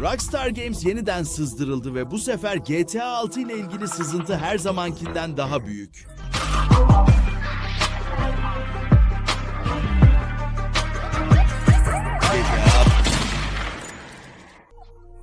Rockstar Games yeniden sızdırıldı ve bu sefer GTA 6 ile ilgili sızıntı her zamankinden daha büyük.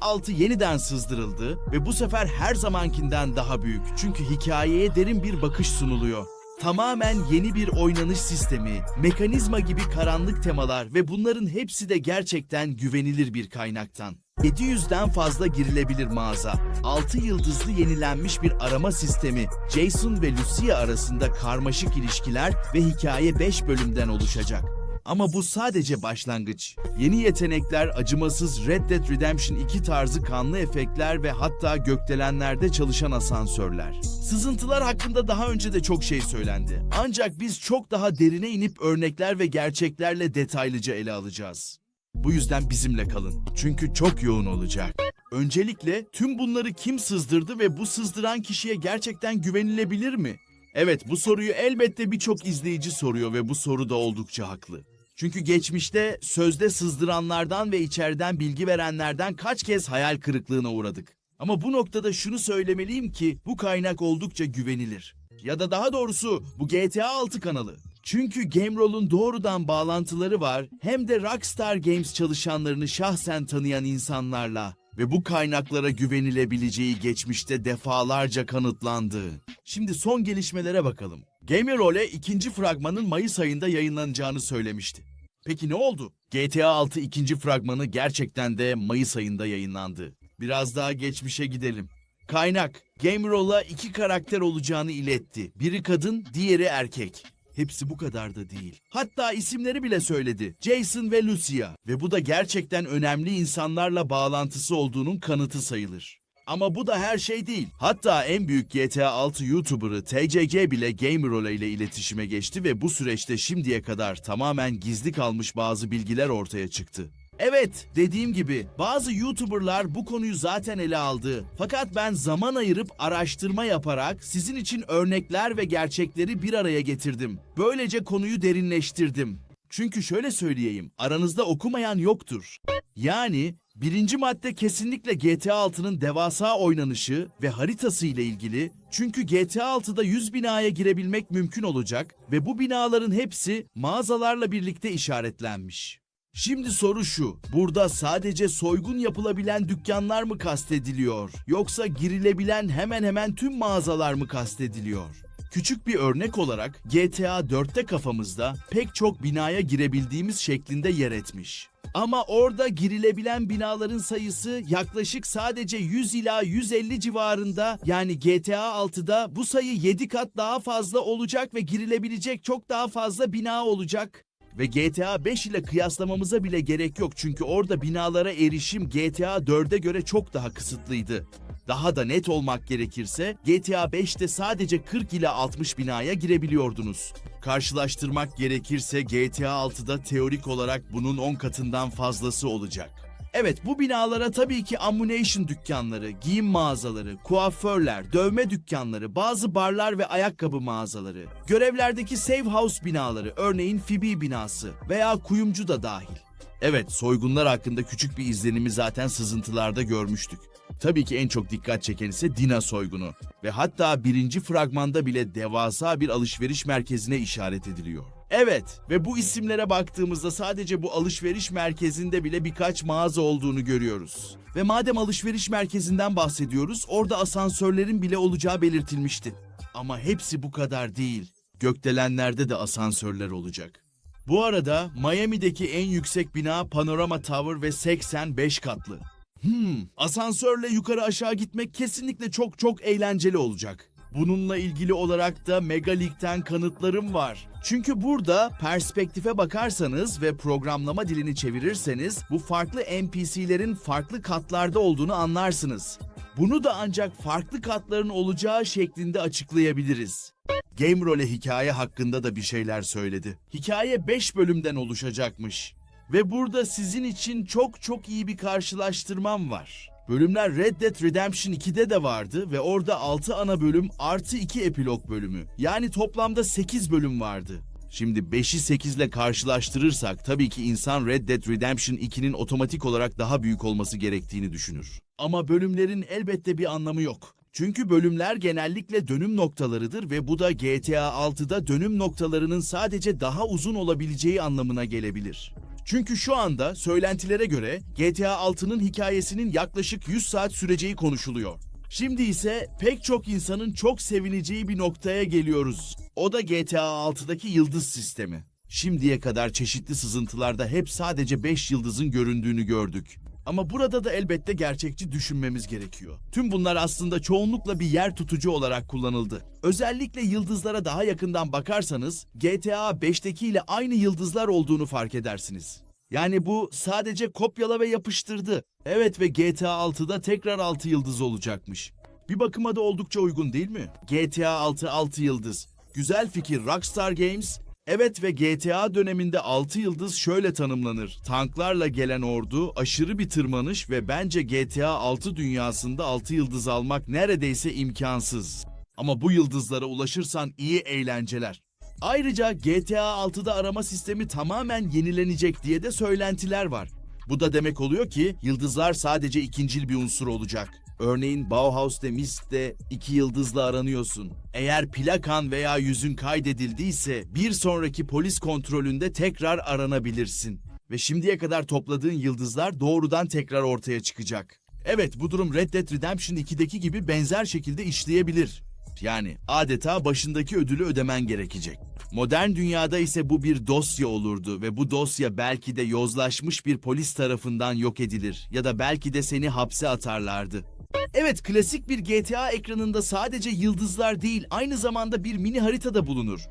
6 yeniden sızdırıldı ve bu sefer her zamankinden daha büyük. Çünkü hikayeye derin bir bakış sunuluyor. Tamamen yeni bir oynanış sistemi, mekanizma gibi karanlık temalar ve bunların hepsi de gerçekten güvenilir bir kaynaktan. 700'den fazla girilebilir mağaza. 6 yıldızlı yenilenmiş bir arama sistemi, Jason ve Lucia arasında karmaşık ilişkiler ve hikaye 5 bölümden oluşacak. Ama bu sadece başlangıç. Yeni yetenekler, acımasız Red Dead Redemption 2 tarzı kanlı efektler ve hatta gökdelenlerde çalışan asansörler. Sızıntılar hakkında daha önce de çok şey söylendi. Ancak biz çok daha derine inip örnekler ve gerçeklerle detaylıca ele alacağız. Bu yüzden bizimle kalın. Çünkü çok yoğun olacak. Öncelikle tüm bunları kim sızdırdı ve bu sızdıran kişiye gerçekten güvenilebilir mi? Evet bu soruyu elbette birçok izleyici soruyor ve bu soru da oldukça haklı. Çünkü geçmişte sözde sızdıranlardan ve içeriden bilgi verenlerden kaç kez hayal kırıklığına uğradık. Ama bu noktada şunu söylemeliyim ki bu kaynak oldukça güvenilir. Ya da daha doğrusu bu GTA 6 kanalı. Çünkü Gameroll'un doğrudan bağlantıları var hem de Rockstar Games çalışanlarını şahsen tanıyan insanlarla ve bu kaynaklara güvenilebileceği geçmişte defalarca kanıtlandı. Şimdi son gelişmelere bakalım. Gamerole ikinci fragmanın Mayıs ayında yayınlanacağını söylemişti. Peki ne oldu? GTA 6 ikinci fragmanı gerçekten de Mayıs ayında yayınlandı. Biraz daha geçmişe gidelim. Kaynak, Gameroll'a iki karakter olacağını iletti. Biri kadın, diğeri erkek. Hepsi bu kadar da değil. Hatta isimleri bile söyledi. Jason ve Lucia. Ve bu da gerçekten önemli insanlarla bağlantısı olduğunun kanıtı sayılır. Ama bu da her şey değil. Hatta en büyük GTA 6 YouTuber'ı TCG bile Gamerola ile iletişime geçti ve bu süreçte şimdiye kadar tamamen gizli kalmış bazı bilgiler ortaya çıktı. Evet, dediğim gibi bazı YouTuber'lar bu konuyu zaten ele aldı. Fakat ben zaman ayırıp araştırma yaparak sizin için örnekler ve gerçekleri bir araya getirdim. Böylece konuyu derinleştirdim. Çünkü şöyle söyleyeyim, aranızda okumayan yoktur. Yani birinci madde kesinlikle GTA 6'nın devasa oynanışı ve haritası ile ilgili. Çünkü GTA 6'da 100 binaya girebilmek mümkün olacak ve bu binaların hepsi mağazalarla birlikte işaretlenmiş. Şimdi soru şu, burada sadece soygun yapılabilen dükkanlar mı kastediliyor? Yoksa girilebilen hemen hemen tüm mağazalar mı kastediliyor? Küçük bir örnek olarak GTA 4'te kafamızda pek çok binaya girebildiğimiz şeklinde yer etmiş. Ama orada girilebilen binaların sayısı yaklaşık sadece 100 ila 150 civarında yani GTA 6'da bu sayı 7 kat daha fazla olacak ve girilebilecek çok daha fazla bina olacak. Ve GTA 5 ile kıyaslamamıza bile gerek yok çünkü orada binalara erişim GTA 4'e göre çok daha kısıtlıydı. Daha da net olmak gerekirse GTA 5'te sadece 40 ile 60 binaya girebiliyordunuz. Karşılaştırmak gerekirse GTA 6'da teorik olarak bunun 10 katından fazlası olacak. Evet bu binalara tabii ki ammunition dükkanları, giyim mağazaları, kuaförler, dövme dükkanları, bazı barlar ve ayakkabı mağazaları, görevlerdeki save house binaları, örneğin Fibi binası veya kuyumcu da dahil. Evet soygunlar hakkında küçük bir izlenimi zaten sızıntılarda görmüştük. Tabii ki en çok dikkat çeken ise Dina soygunu ve hatta birinci fragmanda bile devasa bir alışveriş merkezine işaret ediliyor. Evet ve bu isimlere baktığımızda sadece bu alışveriş merkezinde bile birkaç mağaza olduğunu görüyoruz. Ve madem alışveriş merkezinden bahsediyoruz orada asansörlerin bile olacağı belirtilmişti. Ama hepsi bu kadar değil. Gökdelenlerde de asansörler olacak. Bu arada Miami'deki en yüksek bina Panorama Tower ve 85 katlı. Hmm, asansörle yukarı aşağı gitmek kesinlikle çok çok eğlenceli olacak. Bununla ilgili olarak da Mega League'den kanıtlarım var. Çünkü burada perspektife bakarsanız ve programlama dilini çevirirseniz bu farklı NPC'lerin farklı katlarda olduğunu anlarsınız. Bunu da ancak farklı katların olacağı şeklinde açıklayabiliriz. Gamerole hikaye hakkında da bir şeyler söyledi. Hikaye 5 bölümden oluşacakmış. Ve burada sizin için çok çok iyi bir karşılaştırmam var. Bölümler Red Dead Redemption 2'de de vardı ve orada 6 ana bölüm artı 2 epilog bölümü. Yani toplamda 8 bölüm vardı. Şimdi 5'i 8 ile karşılaştırırsak tabii ki insan Red Dead Redemption 2'nin otomatik olarak daha büyük olması gerektiğini düşünür. Ama bölümlerin elbette bir anlamı yok. Çünkü bölümler genellikle dönüm noktalarıdır ve bu da GTA 6'da dönüm noktalarının sadece daha uzun olabileceği anlamına gelebilir. Çünkü şu anda söylentilere göre GTA 6'nın hikayesinin yaklaşık 100 saat süreceği konuşuluyor. Şimdi ise pek çok insanın çok sevineceği bir noktaya geliyoruz. O da GTA 6'daki yıldız sistemi. Şimdiye kadar çeşitli sızıntılarda hep sadece 5 yıldızın göründüğünü gördük. Ama burada da elbette gerçekçi düşünmemiz gerekiyor. Tüm bunlar aslında çoğunlukla bir yer tutucu olarak kullanıldı. Özellikle yıldızlara daha yakından bakarsanız GTA 5'teki ile aynı yıldızlar olduğunu fark edersiniz. Yani bu sadece kopyala ve yapıştırdı. Evet ve GTA 6'da tekrar 6 yıldız olacakmış. Bir bakıma da oldukça uygun değil mi? GTA 6 6 yıldız. Güzel fikir Rockstar Games. Evet ve GTA döneminde 6 yıldız şöyle tanımlanır. Tanklarla gelen ordu, aşırı bir tırmanış ve bence GTA 6 dünyasında 6 yıldız almak neredeyse imkansız. Ama bu yıldızlara ulaşırsan iyi eğlenceler. Ayrıca GTA 6'da arama sistemi tamamen yenilenecek diye de söylentiler var. Bu da demek oluyor ki yıldızlar sadece ikincil bir unsur olacak. Örneğin Bauhaus'te Mist'te iki yıldızla aranıyorsun. Eğer plakan veya yüzün kaydedildiyse bir sonraki polis kontrolünde tekrar aranabilirsin. Ve şimdiye kadar topladığın yıldızlar doğrudan tekrar ortaya çıkacak. Evet bu durum Red Dead Redemption 2'deki gibi benzer şekilde işleyebilir. Yani adeta başındaki ödülü ödemen gerekecek. Modern dünyada ise bu bir dosya olurdu ve bu dosya belki de yozlaşmış bir polis tarafından yok edilir ya da belki de seni hapse atarlardı. Evet, klasik bir GTA ekranında sadece yıldızlar değil, aynı zamanda bir mini harita da bulunur.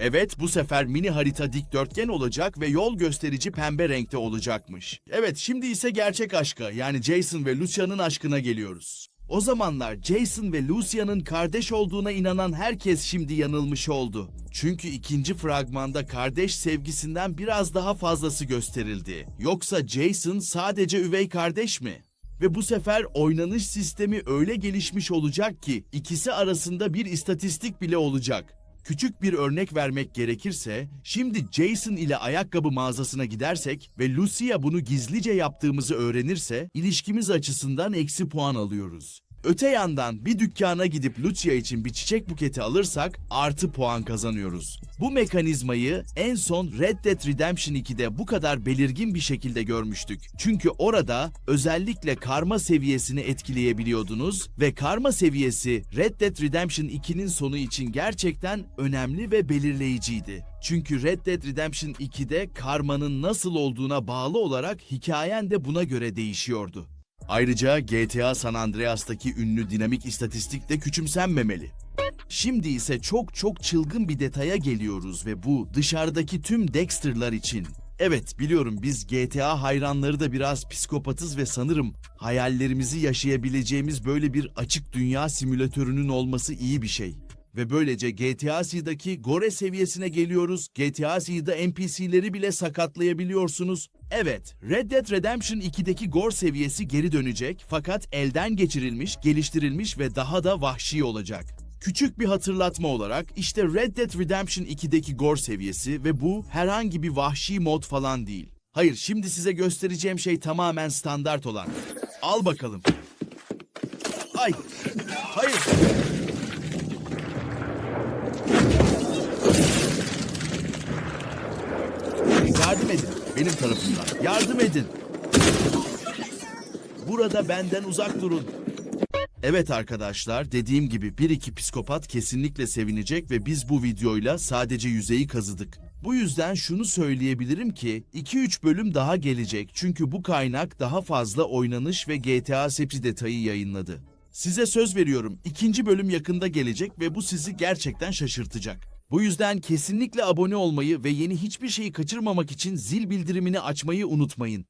Evet, bu sefer mini harita dikdörtgen olacak ve yol gösterici pembe renkte olacakmış. Evet, şimdi ise gerçek aşka, yani Jason ve Lucia'nın aşkına geliyoruz. O zamanlar Jason ve Lucia'nın kardeş olduğuna inanan herkes şimdi yanılmış oldu. Çünkü ikinci fragmanda kardeş sevgisinden biraz daha fazlası gösterildi. Yoksa Jason sadece üvey kardeş mi? Ve bu sefer oynanış sistemi öyle gelişmiş olacak ki ikisi arasında bir istatistik bile olacak. Küçük bir örnek vermek gerekirse, şimdi Jason ile ayakkabı mağazasına gidersek ve Lucia bunu gizlice yaptığımızı öğrenirse, ilişkimiz açısından eksi puan alıyoruz. Öte yandan bir dükkana gidip Lucia için bir çiçek buketi alırsak artı puan kazanıyoruz. Bu mekanizmayı en son Red Dead Redemption 2'de bu kadar belirgin bir şekilde görmüştük. Çünkü orada özellikle karma seviyesini etkileyebiliyordunuz ve karma seviyesi Red Dead Redemption 2'nin sonu için gerçekten önemli ve belirleyiciydi. Çünkü Red Dead Redemption 2'de karmanın nasıl olduğuna bağlı olarak hikayen de buna göre değişiyordu. Ayrıca GTA San Andreas'taki ünlü dinamik istatistik de küçümsenmemeli. Şimdi ise çok çok çılgın bir detaya geliyoruz ve bu dışarıdaki tüm Dexter'lar için. Evet biliyorum biz GTA hayranları da biraz psikopatız ve sanırım hayallerimizi yaşayabileceğimiz böyle bir açık dünya simülatörünün olması iyi bir şey. Ve böylece GTA C'daki gore seviyesine geliyoruz. GTA C'da NPC'leri bile sakatlayabiliyorsunuz. Evet, Red Dead Redemption 2'deki gore seviyesi geri dönecek fakat elden geçirilmiş, geliştirilmiş ve daha da vahşi olacak. Küçük bir hatırlatma olarak işte Red Dead Redemption 2'deki gore seviyesi ve bu herhangi bir vahşi mod falan değil. Hayır, şimdi size göstereceğim şey tamamen standart olan. Al bakalım. Ay, hayır. Yardım edin. Benim tarafımdan. Yardım edin. Burada benden uzak durun. Evet arkadaşlar, dediğim gibi bir iki psikopat kesinlikle sevinecek ve biz bu videoyla sadece yüzeyi kazıdık. Bu yüzden şunu söyleyebilirim ki 2-3 bölüm daha gelecek çünkü bu kaynak daha fazla oynanış ve GTA sepsi detayı yayınladı. Size söz veriyorum ikinci bölüm yakında gelecek ve bu sizi gerçekten şaşırtacak. Bu yüzden kesinlikle abone olmayı ve yeni hiçbir şeyi kaçırmamak için zil bildirimini açmayı unutmayın.